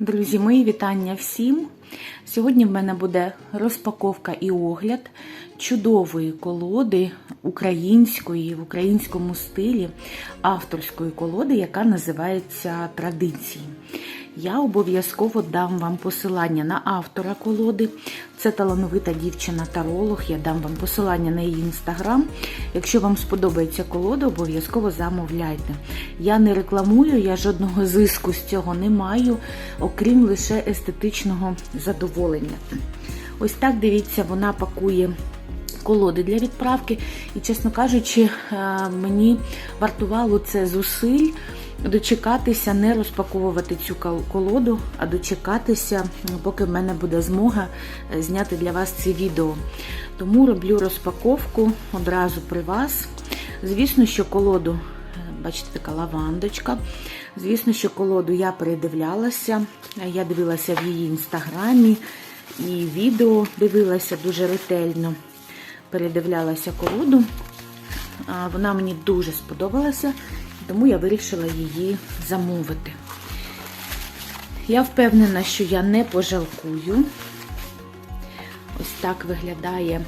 Друзі, мої вітання всім. Сьогодні в мене буде розпаковка і огляд чудової колоди української в українському стилі авторської колоди, яка називається Традиції. Я обов'язково дам вам посилання на автора колоди. Це талановита дівчина-таролог. Я дам вам посилання на її інстаграм. Якщо вам сподобається колода, обов'язково замовляйте. Я не рекламую, я жодного зиску з цього не маю, окрім лише естетичного задоволення. Ось так дивіться, вона пакує. Колоди для відправки, і, чесно кажучи, мені вартувало це зусиль дочекатися, не розпаковувати цю колоду, а дочекатися, поки в мене буде змога зняти для вас це відео. Тому роблю розпаковку одразу при вас. Звісно, що колоду, бачите, така лавандочка. Звісно, що колоду я передивлялася, я дивилася в її інстаграмі і відео дивилася дуже ретельно. Передивлялася колоду. Вона мені дуже сподобалася, тому я вирішила її замовити. Я впевнена, що я не пожалкую. Ось так виглядає.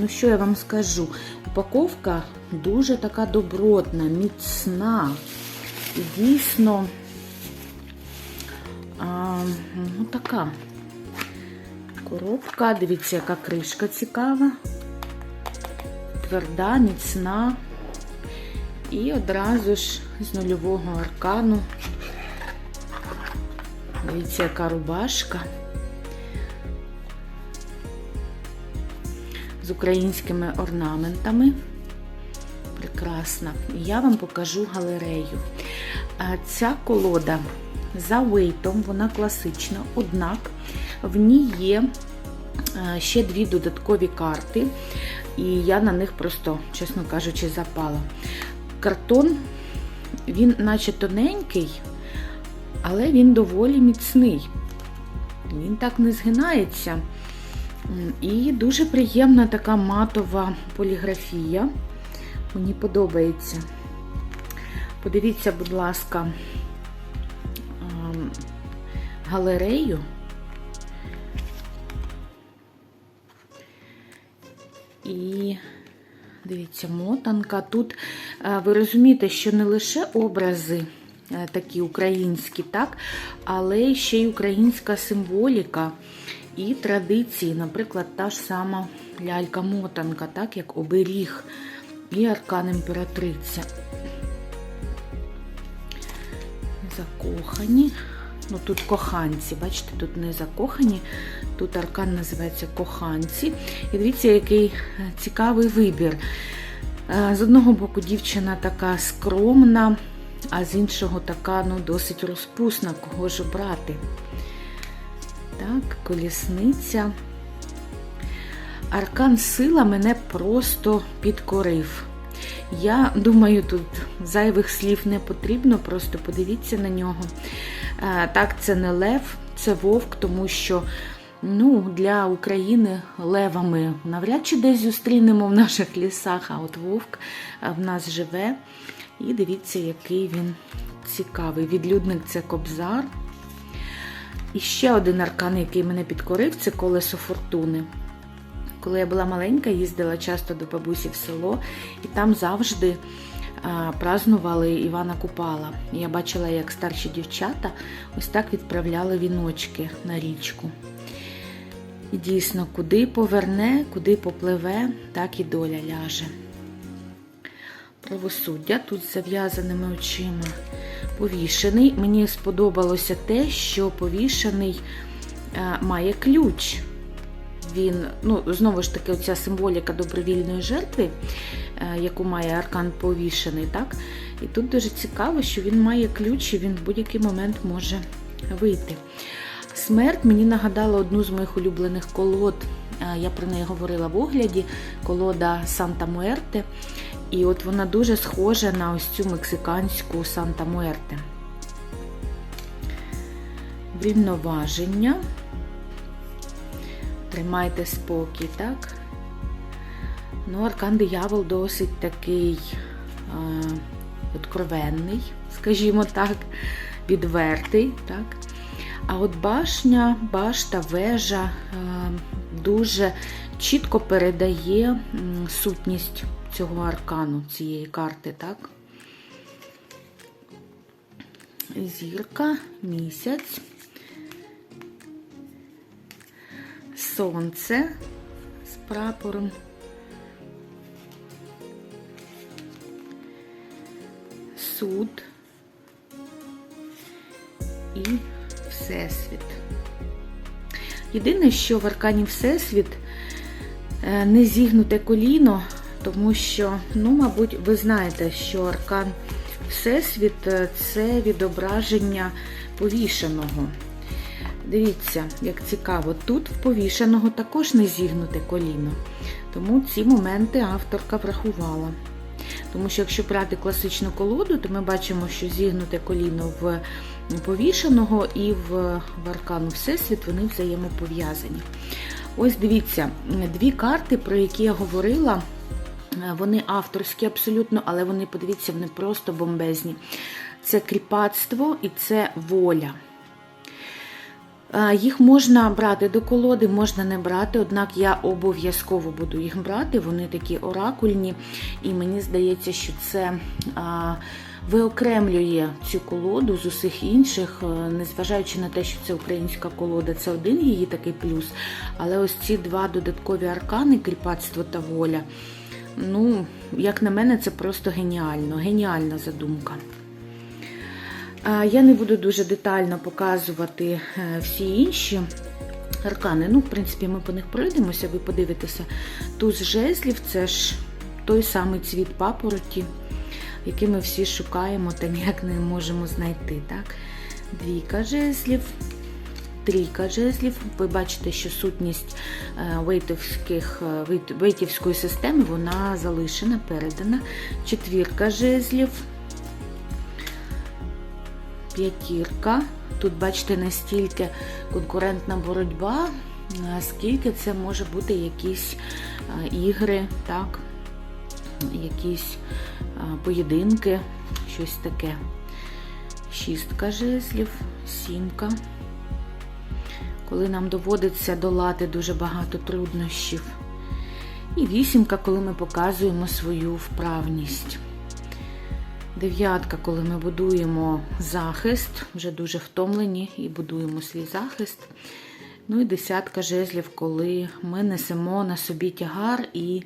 Ну, що я вам скажу? Упаковка дуже така добротна, міцна. І дійсно, а, ну, така коробка. Дивіться, яка кришка цікава тверда, міцна. І одразу ж з нульового аркану. Дивіться, яка рубашка. З українськими орнаментами. Прекрасна. Я вам покажу галерею. Ця колода за вейтом, вона класична, однак в ній є ще дві додаткові карти і я на них просто, чесно кажучи, запала. Картон, він наче тоненький, але він доволі міцний. Він так не згинається. І дуже приємна така матова поліграфія. Мені подобається. Подивіться, будь ласка, галерею. І дивіться, мотанка. Тут ви розумієте, що не лише образи е, такі українські, так, але ще й українська символіка і традиції, наприклад, та ж сама лялька-мотанка, так, як оберіг і аркан імператриця. Закохані. Ну, тут коханці, бачите, тут не закохані, тут аркан називається коханці. І дивіться, який цікавий вибір. Е, з одного боку, дівчина така скромна, а з іншого така ну, досить розпусна, кого ж брати. Так, колісниця. Аркан сила мене просто підкорив. Я думаю, тут зайвих слів не потрібно, просто подивіться на нього. Е, так, це не лев, це вовк, тому що ну, для України левами навряд чи десь зустрінемо в наших лісах, а от вовк е, в нас живе. І дивіться, який він цікавий. Відлюдник це кобзар. І ще один аркан, який мене підкорив, це колесо фортуни. Коли я була маленька, їздила часто до бабусі в село, і там завжди празнували Івана Купала. Я бачила, як старші дівчата ось так відправляли віночки на річку. І дійсно, куди поверне, куди попливе, так і доля ляже. Правосуддя тут з зав'язаними очима. Повішений. Мені сподобалося те, що повішений має ключ він, ну, знову ж таки, оця символіка добровільної жертви, е, яку має аркан повішений. так? І тут дуже цікаво, що він має ключ і він в будь-який момент може вийти. Смерть мені нагадала одну з моїх улюблених колод. Е, я про неї говорила в огляді, колода Санта Муерте. І от вона дуже схожа на ось цю мексиканську Санта Муерте. Врівноваження. Тримайте спокій, так? Ну, Аркан диявол досить такий е, откровенний, скажімо так, відвертий, так? А от башня, башта, вежа е, дуже чітко передає сутність цього аркану, цієї карти, так? Зірка, місяць, сонце з прапором. Суд і Всесвіт. Єдине, що в аркані Всесвіт е, не зігнуте коліно, тому що, ну, мабуть, ви знаєте, що аркан Всесвіт е, це відображення повішеного. Дивіться, як цікаво, тут в повішеного також не зігнуте коліно. Тому ці моменти авторка врахувала. Тому що якщо брати класичну колоду, то ми бачимо, що зігнуте коліно в повішеного і в, аркану Всесвіт вони взаємопов'язані. Ось дивіться, дві карти, про які я говорила, вони авторські абсолютно, але вони, подивіться, вони просто бомбезні. Це кріпацтво і це воля. Їх можна брати до колоди, можна не брати, однак я обов'язково буду їх брати. Вони такі оракульні, і мені здається, що це виокремлює цю колоду з усіх інших, незважаючи на те, що це українська колода, це один її такий плюс. Але ось ці два додаткові аркани кріпацтво та воля. Ну, як на мене, це просто геніально, геніальна задумка. Я не буду дуже детально показувати всі інші аркани. Ну, в принципі, ми по них пройдемося, ви подивитеся. Туз жезлів це ж той самий цвіт папороті, який ми всі шукаємо та ніяк не можемо знайти. Так? Двійка жезлів, трійка жезлів. Ви бачите, що сутність вейтівських, вейтівської системи вона залишена, передана. Четвірка жезлів п'ятірка. Тут, бачите, настільки конкурентна боротьба, скільки це може бути якісь ігри, так, якісь поєдинки, щось таке. Шістка жезлів, сімка. Коли нам доводиться долати дуже багато труднощів. І вісімка, коли ми показуємо свою вправність. Дев'ятка, коли ми будуємо захист, вже дуже втомлені і будуємо свій захист. Ну і десятка жезлів, коли ми несемо на собі тягар і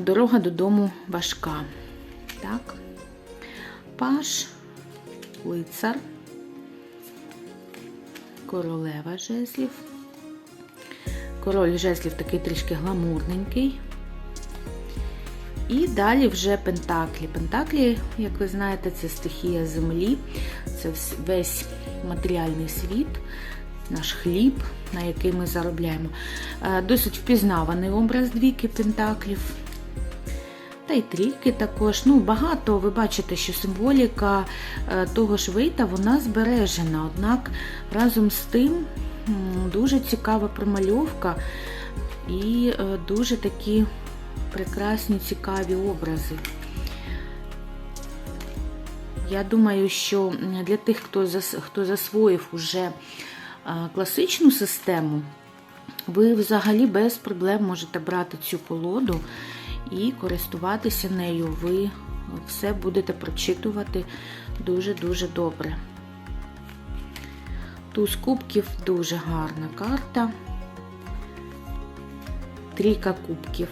дорога додому важка. Так. Паш, лицар, королева жезлів. Король жезлів такий трішки гламурненький. І далі вже Пентаклі. Пентаклі, як ви знаєте, це стихія землі, це весь матеріальний світ, наш хліб, на який ми заробляємо. Досить впізнаваний образ двійки Пентаклів. Та й трійки також. Ну, Багато ви бачите, що символіка того ж вейта вона збережена. Однак разом з тим дуже цікава промальовка і дуже такі прекрасні, цікаві образи. Я думаю, що для тих, хто хто засвоїв уже класичну систему, ви взагалі без проблем можете брати цю колоду і користуватися нею. Ви все будете прочитувати дуже-дуже добре. Туз кубків дуже гарна карта. Трійка кубків.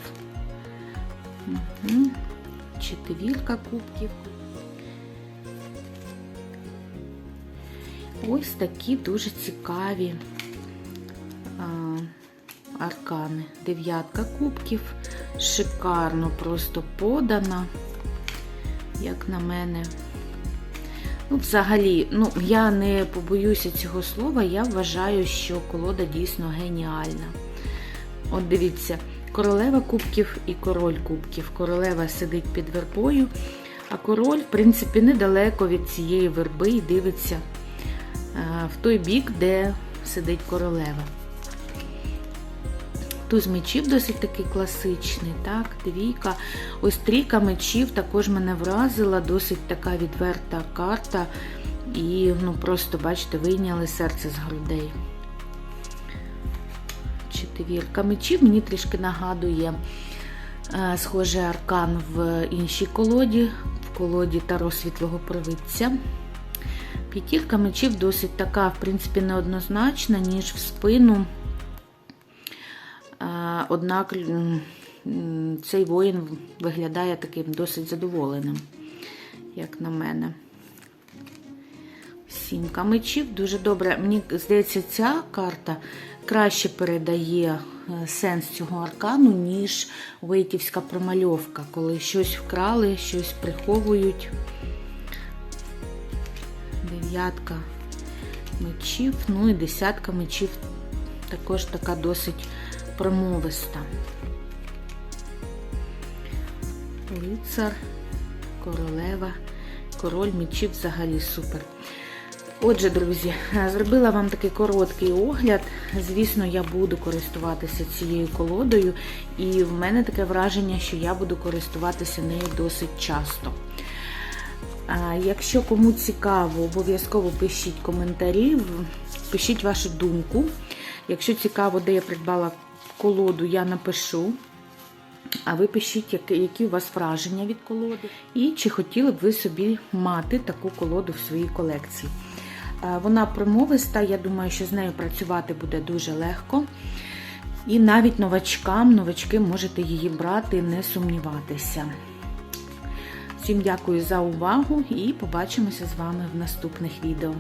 Угу. Четвірка кубків. Ось такі дуже цікаві а, аркани. Дев'ятка кубків. Шикарно просто подана, як на мене. Ну, взагалі, ну, я не побоюся цього слова, я вважаю, що колода дійсно геніальна. От дивіться. Королева кубків і король кубків. Королева сидить під вербою, а король, в принципі, недалеко від цієї верби і дивиться в той бік, де сидить королева. Туз мечів досить такий класичний, так, двійка. Ось трійка мечів також мене вразила, досить така відверта карта. і ну просто, бачите, вийняли серце з грудей. Четвірка мечів мені трішки нагадує е, схожий аркан в іншій колоді, в колоді Таро світлого провидця. П'ятірка мечів досить така, в принципі, неоднозначна, ніж в спину. Е, Однак цей воїн виглядає таким досить задоволеним, як на мене. Сімка мечів дуже добре. Мені здається, ця карта краще передає е, сенс цього аркану, ніж Вейтівська промальовка, коли щось вкрали, щось приховують. Дев'ятка мечів, ну і десятка мечів також така досить промовиста. Лицар, королева, король мечів взагалі супер. Отже, друзі, зробила вам такий короткий огляд. Звісно, я буду користуватися цією колодою, і в мене таке враження, що я буду користуватися нею досить часто. Якщо кому цікаво, обов'язково пишіть коментарі, пишіть вашу думку. Якщо цікаво, де я придбала колоду, я напишу. А ви пишіть, які, які у вас враження від колоди, і чи хотіли б ви собі мати таку колоду в своїй колекції. Е, Вона промовиста, я думаю, що з нею працювати буде дуже легко. І навіть новачкам, новачки можете її брати, не сумніватися. Всім дякую за увагу і побачимося з вами в наступних відео.